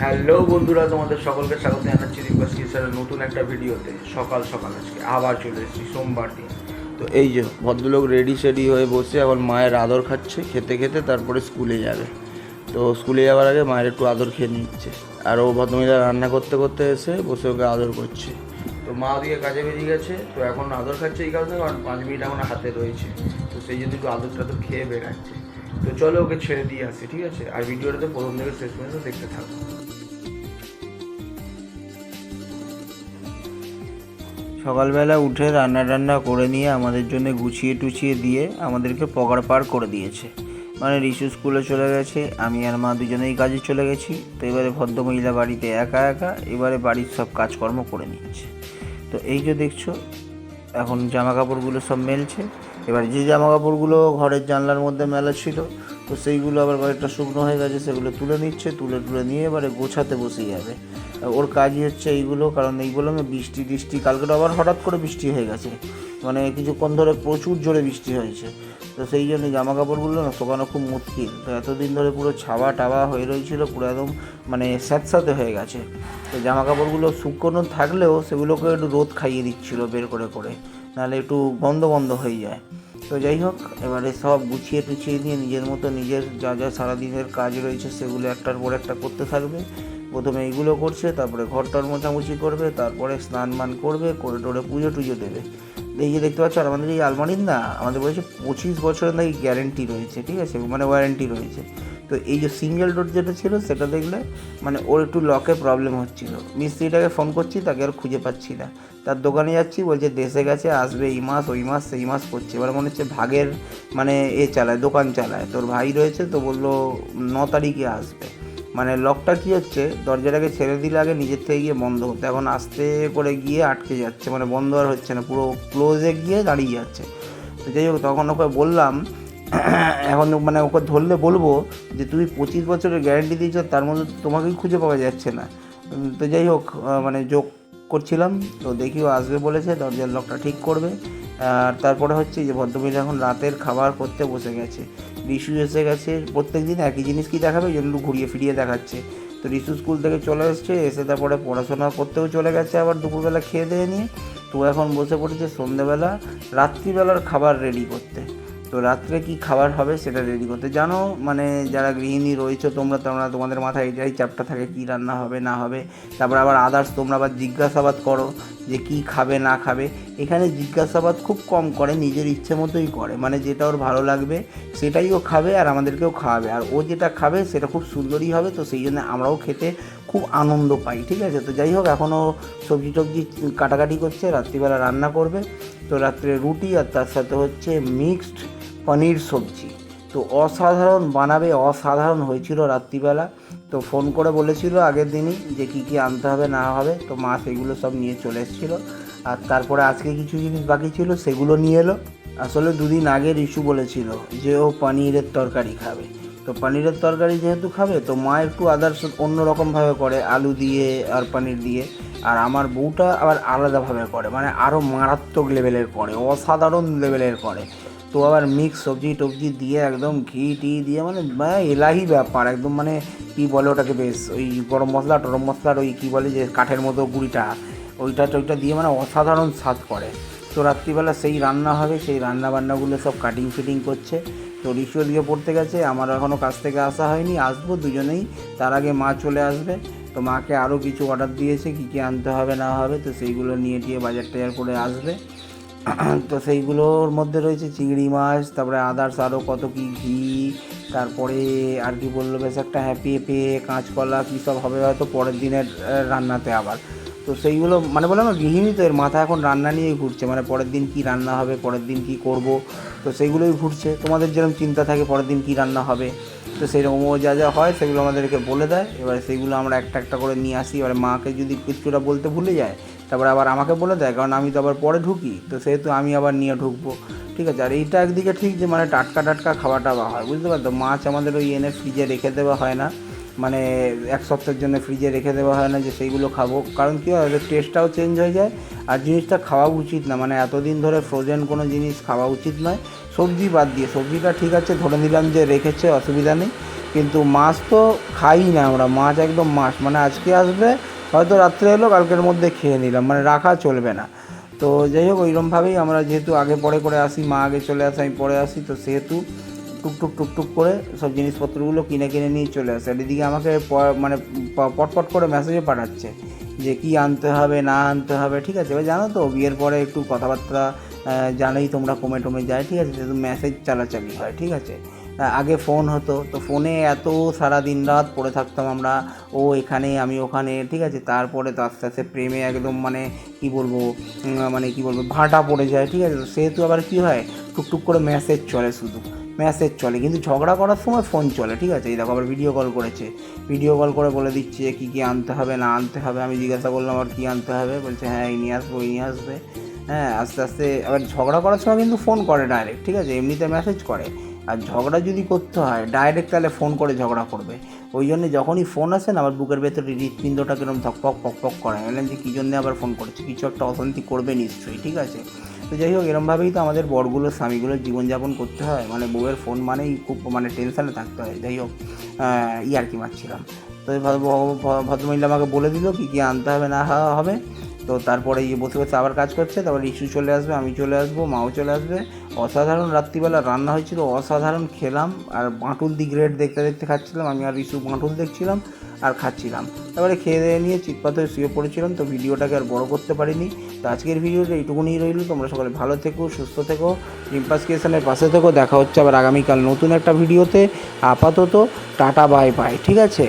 Hello বন্ধুরা, তোমাদের সকলকে স্বাগত জানাচ্ছি রিকোয়েস্ট স্যারের নতুন একটা ভিডিওতে। সকাল সকাল আজকে আবার চলে এসেছি সোমবার দিন। তো এই যে ভদ্রলোক রেডি সেডি হয়ে বসে আবার মায়ের আদর খাচ্ছে, খেতে খেতে তারপরে স্কুলে যাবে। তো স্কুলে যাওয়ার আগে মায়ের একটু আদর খেয়ে নিচ্ছে। আর ও ভদ্রমহিলা রান্না করতে করতে এসে বসে ওকে আদর করছে। তো মা ওদিকে কাজে বেরিয়ে গেছে, তো এখন আদর খাচ্ছে এই কারণে, কারণ পাঁচ মিনিট এখন হাতে রয়েছে। তো সেই জন্য একটু আদর টাদর খেয়ে বেরাচ্ছে তো চলো ওকে ছেড়ে দিয়ে আসি, ঠিক আছে? আর ভিডিওটাতে প্রথম থেকে শেষ পর্যন্ত দেখতে থাকো। সকালবেলা উঠে রান্না টান্না করে নিয়ে আমাদের জন্য গুছিয়ে টুছিয়ে দিয়ে আমাদেরকে পকার পার করে দিয়েছে। মানে রিশু স্কুলে চলে গেছে, আমি আর মা দুজনেই কাজে চলে গেছি। তো এবারে ভদ্রমহিলা বাড়িতে একা একা, এবারে বাড়ির সব কাজকর্ম করে নিচ্ছে তো এই যে দেখছ, এখন জামা কাপড়গুলো সব মেলছে। এবার যে জামা কাপড়গুলো ঘরের জানলার মধ্যে মেলা ছিল তো সেইগুলো আবার কয়েকটা শুকনো হয়ে গেছে, সেগুলো তুলে নিচ্ছে, তুলে তুলে নিয়ে এবারে গোছাতে বসে যাবে। ওর কাজই হচ্ছে এইগুলো, কারণ এইগুলো না বৃষ্টি টিষ্টি, কালকে আবার হঠাৎ করে বৃষ্টি হয়ে গেছে। মানে কিছুক্ষণ ধরে প্রচুর জোরে বৃষ্টি হয়েছে। তো সেই জন্য জামা কাপড়গুলো না শোকানো খুব মুশকিল। তো এতদিন ধরে পুরো ছাওয়া টাওয়া হয়ে রয়েছিল, পুরো একদম মানে স্যাঁতস্যাঁতে হয়ে গেছে। তো জামা কাপড়গুলো শুকনো থাকলেও সেগুলোকে একটু রোদ খাইয়ে দিচ্ছিল বের করে করে, নাহলে একটু বন্ধ বন্ধ হয়ে যায়। তো যাই হোক, এবারে সব গুছিয়ে টুছিয়ে নিয়ে নিজের মতো নিজের যা যা সারাদিনের কাজ রয়েছে সেগুলো একটার পর একটা করতে থাকবে। প্রথমে এইগুলো করছে, তারপরে ঘর টর মোছামুছি করবে, তারপরে স্নান মান করবে, করে টোরে পুজো টুজো দেবে। এই যে দেখতে পাচ্ছ আমাদের এই আলমারির না, আমাদের বলেছে পঁচিশ বছরের নাকি গ্যারেন্টি রয়েছে, ঠিক আছে? মানে ওয়ারেন্টি রয়েছে। তো এই যে সিঙ্গেল ডোর যেটা ছিল, সেটা দেখলে মানে ওর একটু লকে প্রবলেম হচ্ছিল। মিস্ত্রিটাকে ফোন করছি, তাকে আর খুঁজে পাচ্ছি না। তার দোকানে যাচ্ছি, বলছে দেশে গেছে, আসবে এই মাস, ওই মাস, সেই মাস করছে এবার মনে হচ্ছে ভাগের মানে এ চালায়, দোকান চালায়। তোর ভাই রয়েছে তো বলল ন তারিখে আসবে। মানে লকটা কি হচ্ছে, দরজাটাকে ছেড়ে দিলে আগে নিজের থেকে গিয়ে বন্ধ হতো এখন আস্তে করে গিয়ে আটকে যাচ্ছে মানে বন্ধ আর হচ্ছে না, পুরো ক্লোজে গিয়ে দাঁড়িয়ে যাচ্ছে। তো যাই হোক, তখন ওকে বললাম এখন মানে ওকে ধরলে বলব যে তুমি পঁচিশ বছরের গ্যারেন্টি দিয়েছ, তার মধ্যে তোমাকেই খুঁজে পাওয়া যাচ্ছে না। তো যাই হোক মানে যোগ করছিলাম, তো দেখি ও আসবে বলেছে, দরজার লকটা ঠিক করবে। আর তারপরে হচ্ছে যে ভদ্রমহিলা এখন রাতের খাবার করতে বসে গেছে। রিশু এসে গেছে প্রত্যেক দিন একই জিনিস কি দেখাবে? জন্য ঘুরিয়ে ফিরিয়ে দেখাচ্ছে। তো রিশু স্কুল থেকে চলে এসছে, এসে তারপরে পড়াশোনা করতেও চলে গেছে আবার দুপুরবেলা খেয়ে দিয়ে নিয়ে। তো এখন বসে পড়েছে সন্ধেবেলা, রাত্রিবেলার খাবার রেডি করতে। তো রাত্রে কি খাবার হবে সেটা রেডি করতে? জানো মানে যারা গৃহিণী রয়েছে তোমরা তোমরা তোমাদের মাথায় এটাই চাপটা থাকে কি রান্না হবে, না হবে। তারপর আবার আদার্স তোমরা আবার জিজ্ঞাসাবাদ করো যে কি খাবে, না খাবে। এখানে জিজ্ঞাসাবাদ খুব কম করে, নিজের ইচ্ছে মতোই করে। মানে যেটা ওর ভালো লাগবে, সেটাই ও খাবে আর আমাদেরকেও খাওয়াবে। আর ও যেটা খাবে, সেটা খুব সুন্দরই হবে। তো সেই জন্য আমরাও খেতে খুব আনন্দ পাই, ঠিক আছে? তো যাই হোক এখনও সবজি টবজি কাটাকাটি করছে, রাত্রিবেলা রান্না করবে। তো রাত্রে রুটি আর তার সাথে হচ্ছে মিক্সড পনির সবজি। তো অসাধারণ বানাবে, অসাধারণ হয়েছিল রাত্রিবেলা। তো ফোন করে বলেছিল আগের দিনই যে কী কী আনতে হবে, না হবে। তো মা সেগুলো সব নিয়ে চলে এসেছিল। আর তারপরে আজকে কিছু জিনিস বাকি ছিল, সেগুলো নিয়ে এলো। আসলে দুদিন আগে রিশু বলেছিল যে ও পনিরের তরকারি খাবে। তো পনিরের তরকারি যেহেতু খাবে, তো মা একটু আদার্স অন্যরকমভাবে করে, আলু দিয়ে আর পনির দিয়ে। আর আমার বউটা আবার আলাদাভাবে করে মানে আরও মারাত্মক লেভেলের করে, অসাধারণ লেভেলের করে। তো আবার মিক্স সবজি টবজি দিয়ে একদম ঘি টি দিয়ে মানে মানে এলাহি ব্যাপার, একদম মানে কি বলে ওটাকে বেশ, ওই গরম মশলা, টরম মশলার ওই কী বলে যে কাঠের মতো গুঁড়িটা, ওইটা টইটা দিয়ে মানে অসাধারণ স্বাদ করে। তো রাত্রিবেলা সেই রান্না হবে, সেই রান্না বান্নাগুলো সব কাটিং ফিটিং করছে। তো রিসু দিকে পড়তে গেছে, আমার এখনও কাছ থেকে আসা হয়নি, আসব দুজনেই, তার আগে মা চলে আসবে। তো মাকে আরও কিছু অর্ডার দিয়েছে, কী কী আনতে হবে, না হবে, তো সেইগুলো নিয়ে টিয়ে বাজার টাজার করে আসবে। তো সেইগুলোর মধ্যে রয়েছে চিংড়ি মাছ, তারপরে আদার্স আরও কত কি ঘি, তারপরে আর কি বলল, বেশ একটা হ্যাপি পেয়ে কাঁচকলা, কী সব হবে হয়তো পরের দিনের রান্নাতে আবার। তো সেইগুলো মানে বললাম না, গৃহিণী তো এর মাথা এখন রান্না নিয়েই ঘুরছে মানে পরের দিন কি রান্না হবে, পরের দিন কি করব, তো সেইগুলোই ঘুরছে। তোমাদের যেরকম চিন্তা থাকে পরের দিন কি রান্না হবে, তো সেরকম ও যা যা হয় সেগুলো আমাদেরকে বলে দেয়। এবার সেইগুলো আমরা একটা একটা করে নিয়ে আসি, এবার মাকে যদি কিছুটা বলতে ভুলে যায়, তারপরে আবার আমাকে বলে দেয়, কারণ আমি তো আবার পরে ঢুকি, তো সেহেতু আমি আবার নিয়ে ঢুকবো। ঠিক আছে, আর এইটা একদিকে ঠিক যে মানে টাটকা টাটকা খাওয়া টাওয়া হয়, বুঝতে পারতো মাছ আমাদের ওই এনে ফ্রিজে রেখে দেওয়া হয় না। মানে এক সপ্তাহের জন্য ফ্রিজে রেখে দেওয়া হয় না যে সেইগুলো খাব। কারণ কী হয় টেস্টটাও চেঞ্জ হয়ে যায়। আর জিনিসটা খাওয়া উচিত না। মানে এতদিন ধরে ফ্রোজেন কোনো জিনিস খাওয়া উচিত নয়। সবজি বাদ দিয়ে, সবজিটা ঠিক আছে, ধরে নিলাম যে রেখেছে, অসুবিধা নেই। কিন্তু মাছ তো খাই না আমরা। মাছ একদম মাছ মানে আজকে আসবে, হয়তো রাত্রে এলো, কালকের মধ্যে খেয়ে নিলাম। মানে রাখা চলবে না। তো যাই হোক ওইরকমভাবেই আমরা যেহেতু আগে পরে করে আসি, মা আগে চলে আসে, আমি পরে আসি। তো সেহেতু টুকটুক টুকটুক করে সব জিনিসপত্রগুলো কিনে কিনে নিয়ে চলে আসে। আর এদিকে আমাকে মানে পটপট করে মেসেজও পাঠাচ্ছে যে কি আনতে হবে, না আনতে হবে, ঠিক আছে? এবার জানো তো, বিয়ের পরে একটু কথাবার্তা জানোই তোমরা, কমে টমে যায়, ঠিক আছে? শুধু মেসেজ চালাচালি হয়, ঠিক আছে? আগে ফোন হতো, তো ফোনে এত সারা দিন রাত পড়ে থাকতাম আমরা, ও এখানে, আমি ওখানে, ঠিক আছে? তারপরে তো আস্তে আস্তে প্রেমে একদম মানে কি বলব মানে কি বলব, ভাটা পড়ে যায়, ঠিক আছে? সেহেতু আবার কি হয় টুকটুক করে মেসেজ চলে শুধু। মেসেজ চলে, কিন্তু ঝগড়া করার সময় ফোন চলে, ঠিক আছে? এই দেখো, আবার ভিডিও কল করেছে। ভিডিও কল করে বলে দিচ্ছে কী কী আনতে হবে, না আনতে হবে। আমি জিজ্ঞাসা করলাম আর কী আনতে হবে? বলছে হ্যাঁ এই নিয়ে আসব, এই নিয়ে আসবে। হ্যাঁ আস্তে আস্তে, আবার ঝগড়া করার সময় কিন্তু ফোন করে ডাইরেক্ট ঠিক আছে? এমনিতে মেসেজ করে। আর ঝগড়া যদি করতে হয় ডাইরেক্ট তাহলে ফোন করে ঝগড়া করবে। ওই জন্য যখনই ফোন আসে না, আমার বুকের ভেতরে হৃৎপিণ্ডটা কিরম ধকপক পক করে। বললাম যে, কী জন্যে আবার ফোন করেছে? কিছু একটা অশান্তি করবে নিশ্চয়ই, ঠিক আছে? তো যাই হোক, এরমভাবেই তো আমাদের বরগুলোর স্বামীগুলোর জীবনযাপন করতে হয়। মানে বউয়ের ফোন মানেই খুব মানে টেনশানে থাকতে হয়। যাই হোক ই কি মারছিলাম। তো ভদ্র- ভদ্র- ভদ্রমহিলা আমাকে বলে দিল কী কী আনতে হবে, না হবে। তো তারপরে ইয়ে বসে বসে আবার কাজ করছে। তারপর ইস্যু চলে আসবে, আমি চলে আসব, মাও চলে আসবে। অসাধারণ রাত্রিবেলা রান্না হয়েছিল, অসাধারণ খেলাম। আর বাঁটুল দি গ্রেড দেখতে দেখতে খাচ্ছিলাম। আমি আর ইস্যু বাঁটুল দেখছিলাম। আর খাচ্ছিলাম। তারপরে খেয়ে দিয়ে নিয়ে চিৎপাত শুয়ে পড়েছিলাম, তো ভিডিওটাকে আর বড় করতে পারিনি। তো আজকের ভিডিওটা এইটুকুনি রইল। তোমরা সকলে ভালো থেকো, সুস্থ থেকো রিম্পাস ক্রিয়েশনের পাশে থেকো। দেখা হচ্ছে আবার আগামীকাল নতুন একটা ভিডিওতে। আপাতত টাটা বাই বাই ঠিক আছে?